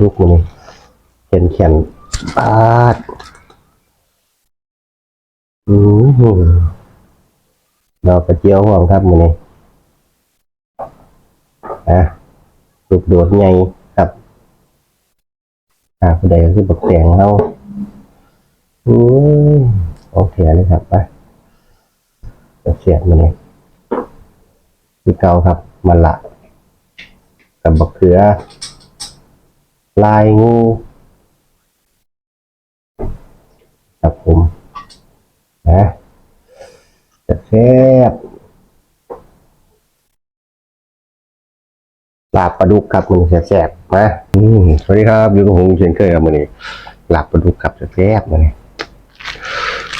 ลูกมันนี่เขียนเขียนปาดอืมดอกกระเจียวหอมครับมันนี่อะลูกโดดใหญ่ครับอ่าผู้ใดก็คือบักแตงเฮาอืมโอเคเลยครับไปเสียดมันนี่คือเก่าครับมันละกับบักเขือ ลายงูครับผมนะจะแซ่บลาบปลาดุกครับมันแซ่บนะอืมสวัสดีครับอยู่กับผมเช่นเคยครับมันนี้ลาบปลาดุกครับแซ่บๆมันนี้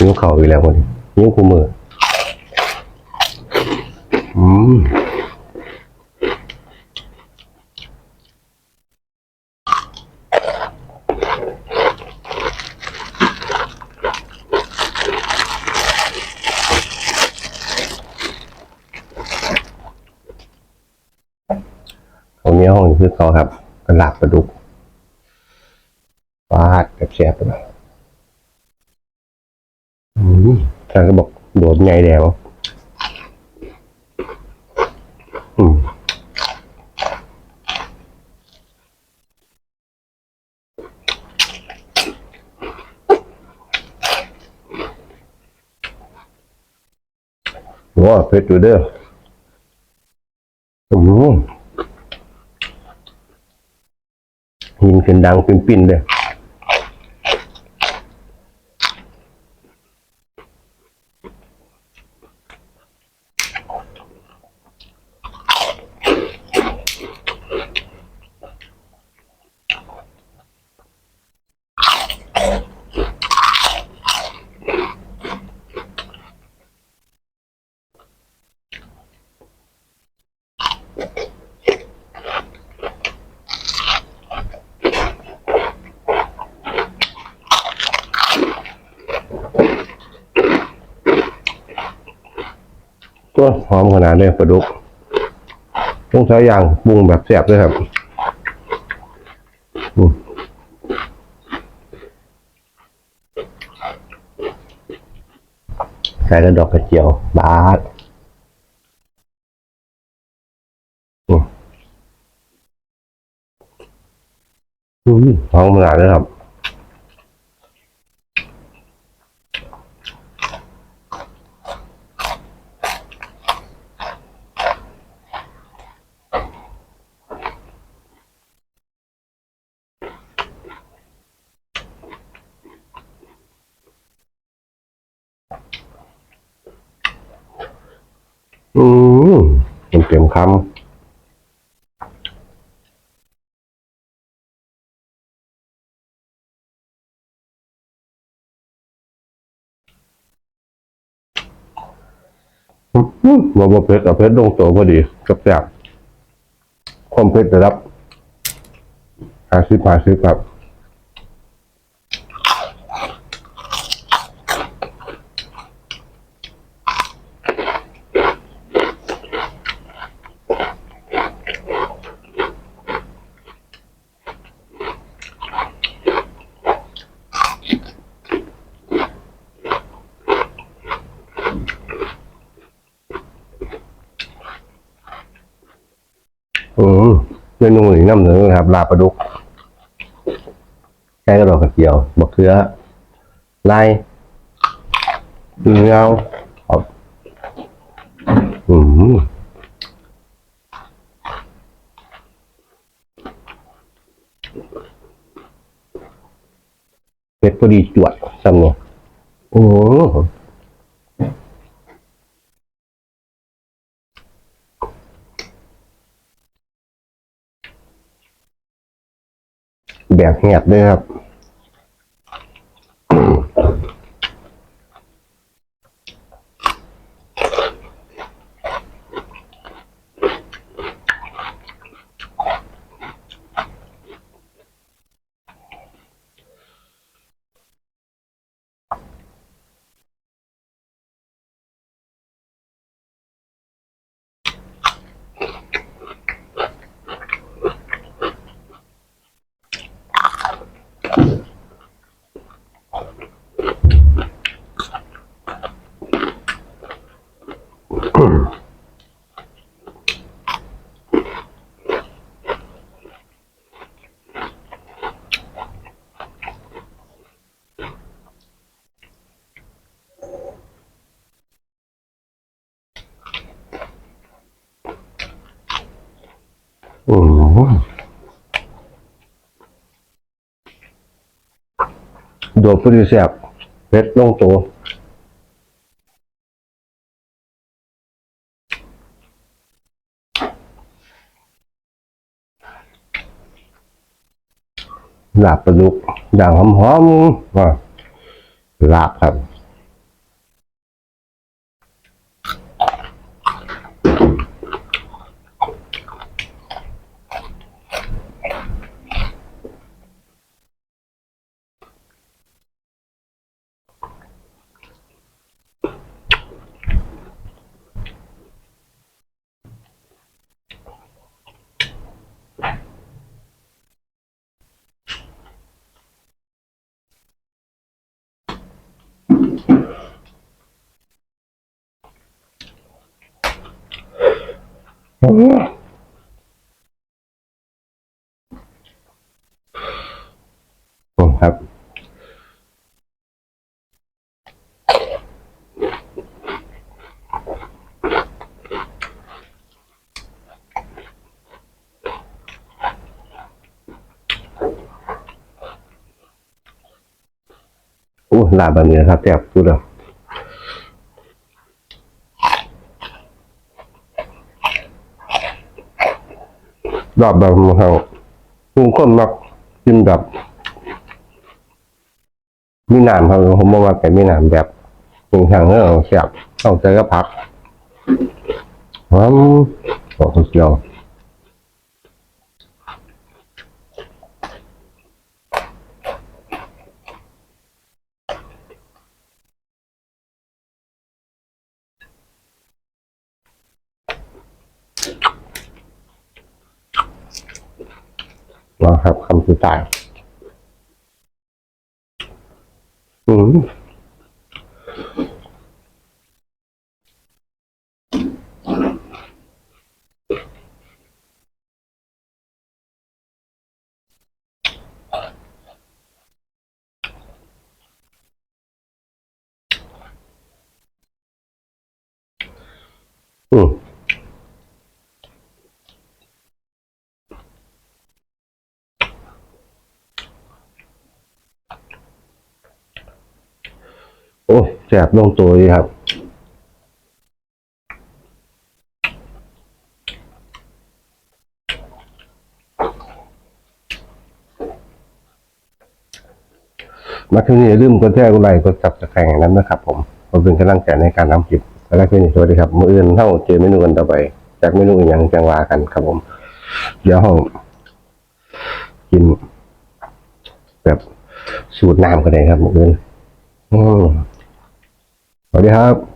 นิ้วเข่าอีกแล้วมันนี้นิ้วคู่มืออืม เขาเนี้ยห้องคือเขาครับกระลาบปลาดุกฟาดกับแซ่บๆเลยอืมท่านก็บอกโดดไงแล้วอืมว้าเผ็ดอยู่เด้ออืม หินขึ้นดังปิ้นๆเลยก็ หอมขนาดเลยปลาดุกต้องใช้ยางปรุงแบบแซ่บด้วยครับใส่กระดอกกระเจียว บาสอืมอืมหอมขนาดเลยครับ อืม เต็มเต็มคำมบ่บ่เผ็ดเอาเผ็ดลงตัวพอดีกับแซ่บความเผ็ดระดับห้าสิบห้าสิบครับ อืมเมนูนี้น้ำเนื้อครับ ลาปลาดุกแค่กระดอกกระเจียวบักเขือไล่เงาครับอืมเผ็ดพอดีจวดซ้ำเนี่ยโอ้ โหแบบแหบด้วยครับ 20 siap. Red long toh. ลาบปลาดุกอย่างหอมๆว่าลาบครับ ผมครับอู้ลาบแบบนี้นะครับแซ่บสุดแล้ว ดาบแบบของเราทุกคนมักกินแบบมีน้ำครับผมบอกว่าแต่มีน้ำแบบจริงจังเรื่องเสียบเอาใจก็พักหอมบอกเดียว นะครับคำสุดท้ายอืมอืม แสบลงตัวดีครับมาที่นี่อย่าลืมกดแชร์กดไลค์กดซับสไครต์นั้นนะครับ ผมเพื่อเป็นกำลังใจในการทำคลิปแล้วก็นี่สวัสดีครับมืออื่นเท่าเจอเมนูกันต่อไป จากเมนูอย่างจังหวากันครับผม เดี๋ยวห้องกิน แบบสูตรน้ำก็ได้ครับมืออื่นอืม สวัสดีครับ